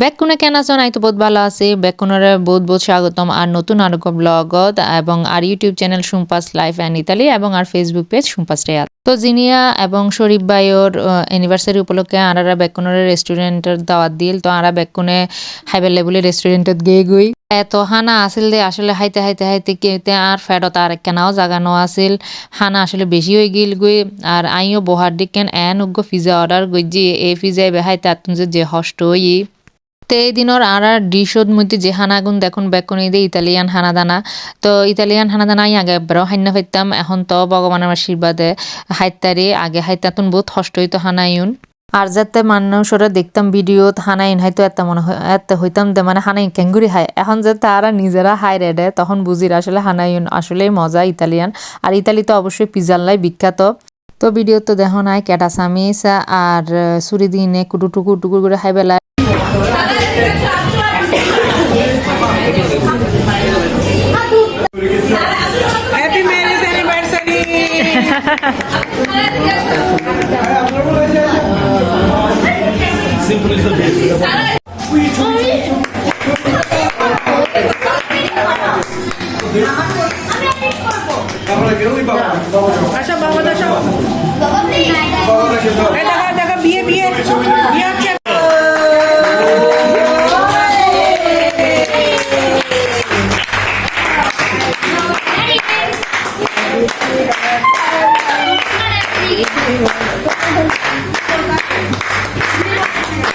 বেকুনে কেন আছেন? আই তো বহুত ভালো আছি। বেকুনের বহুত বহুত স্বাগতম। আর নতুন আরোগ্য ব্লগত এবং আর ইউটিউব চ্যানেল সুম্পাস লাইফ অ্যান্ড ইতালি এবং আর ফেসবুক পেজ সুম্পাস রেয়াত তো জিনিয়া এবং শরীফ ভাইয়র অ্যানিভার্সারি উপলক্ষে আনারা বেকুনের রেস্টুরেন্টের দাওয়াত দিল। তো আরা বেকুনে হাইবার লেভেলের রেস্টুরেন্টত গিয়ে গই। এত হানা আছিল দে, আসলে হাইতে হাইতে হাইতে কেতে আর ফেরত আর কেনাও জাগানো আছিল হানা আসলে বেশি হয়ে গিল গই। আর আইও বহার দিকেন এন উগ্র পিজা অর্ডার গজি এই পিজাই বেহাই তাতুন যে যে হষ্ট হই। তে এই দিনর আর আর ডিশোর মধ্যে যে হানাগুন দেখুন বেকুন দে ইতালিয়ান হানাদানা। তো ইতালিয়ান হানাদানা আগে বড় হাইনা ফাইতাম এখন তো ভগবানের আশীর্বাদে হাইতারি আগে হাইতাতুন বহুত হষ্ট হইতো হানাইউন। আর যাতে মানুষরা দেখতাম ভিডিওত হানাইন হয়তো এত মনে হয় এত হইতাম দে মানে হানাইন কেঙ্গুরি হায়। এখন যে তারা নিজেরা হাই রেডে তখন বুঝির আসলে হানাইন আসলেই মজা ইতালিয়ান। আর ইতালি তো অবশ্যই পিজাল্লাই বিখ্যাত। তো ভিডিও তো দেখো নাই ক্যাটাসামিস আর সুরি দিনে কুটু টুকু টুকুর করে হাই বেলা Happy marriage anniversary! আসো বাবা আসো এই দেখো すごい!